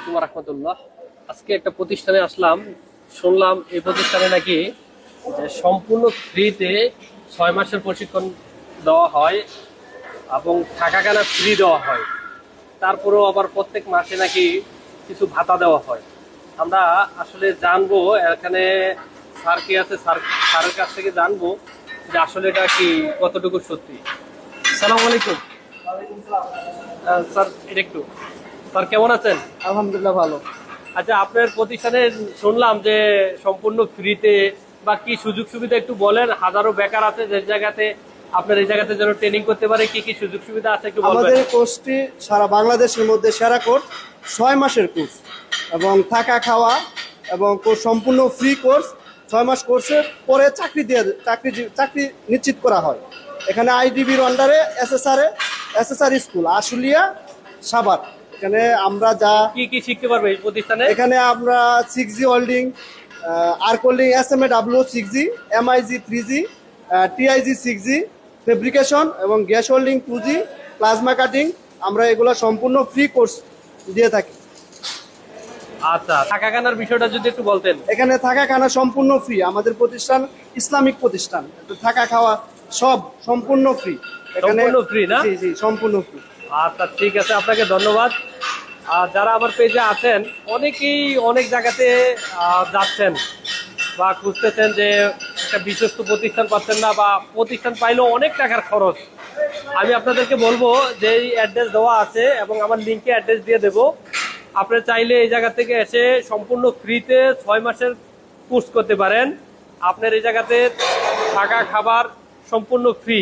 আলাইকুম রহমতুল্লাহ। আজকে একটা প্রতিষ্ঠানে আসলাম, শুনলাম এই প্রতিষ্ঠানে নাকি যে সম্পূর্ণ ফ্রিতে ছয় মাসের প্রশিক্ষণ দেওয়া হয় এবং থাকা খানা ফ্রি দেওয়া হয়। তারপরেও আবার প্রত্যেক মাসে নাকি কিছু ভাতা দেওয়া হয়। আমরা আসলে জানব, এখানে স্যার কি আছে, স্যার, স্যারের কাছ থেকে জানব যে আসলে এটা কি, কতটুকু সত্যি। সালাম আলাইকুম। স্যার, এটা একটু। স্যার কেমন আছেন? আলহামদুলিল্লাহ ভালো। আচ্ছা আপনার প্রতিষ্ঠানে শুনলাম যে সম্পূর্ণ ফ্রিতে বা কি সুযোগ সুবিধা একটু বলেন? হাজারো বেকার আছে যে জায়গাতে। আপনার এই জায়গাতে যেন ট্রেনিং করতে পারে কি কি সুযোগ সুবিধা আছে একটু আমাদের কোর্সটি সারা বাংলাদেশের মধ্যে সেরা কোর্স ছয় মাসের কোর্স এবং থাকা খাওয়া এবং কোর্স সম্পূর্ণ ফ্রি কোর্স ছয় মাস কোর্সের পরে চাকরি দিয়ে চাকরি চাকরি নিশ্চিত করা হয়। এখানে আইডিবির আন্ডারে এসএসআর এসএসআর স্কুল আশুলিয়া সাবার এখানে আমরা যা কি কি শিখতে পারবে এই প্রতিষ্ঠানে? এখানে আমরা সিক্স জি হোল্ডিং আর কোল্ডিং S M A W six G MIG three G TIG six G fabrication এবং gas holding two G plasma cutting আমরা এগুলো সম্পূর্ণ ফ্রি কোর্স দিয়ে থাকি। আচ্ছা থাকা খানার বিষয়টা যদি একটু বলতেন। এখানে থাকা খানা সম্পূর্ণ ফ্রি আমাদের প্রতিষ্ঠান ইসলামিক প্রতিষ্ঠান তো থাকা খাওয়া সব সম্পূর্ণ ফ্রি এখানে free না? জি জি সম্পূর্ণ ফ্রি আচ্ছা ঠিক আছে, আপনাকে ধন্যবাদ। আর যারা আমার পেজে আছেন, অনেকেই অনেক জায়গাতে যাচ্ছেন বা খুঁজতেছেন যে একটা বিশ্বস্ত প্রতিষ্ঠান পাচ্ছেন না বা প্রতিষ্ঠান পাইলেও অনেক টাকার খরচ। আমি আপনাদেরকে বলব যে এই অ্যাড্রেস দেওয়া আছে এবং আমার লিঙ্কে অ্যাড্রেস দিয়ে দেবো। আপনারা চাইলে এই জায়গা থেকে এসে সম্পূর্ণ ফ্রিতে ছয় মাসের কোর্স করতে পারেন। আপনার এই জায়গাতে থাকা খাবার সম্পূর্ণ ফ্রি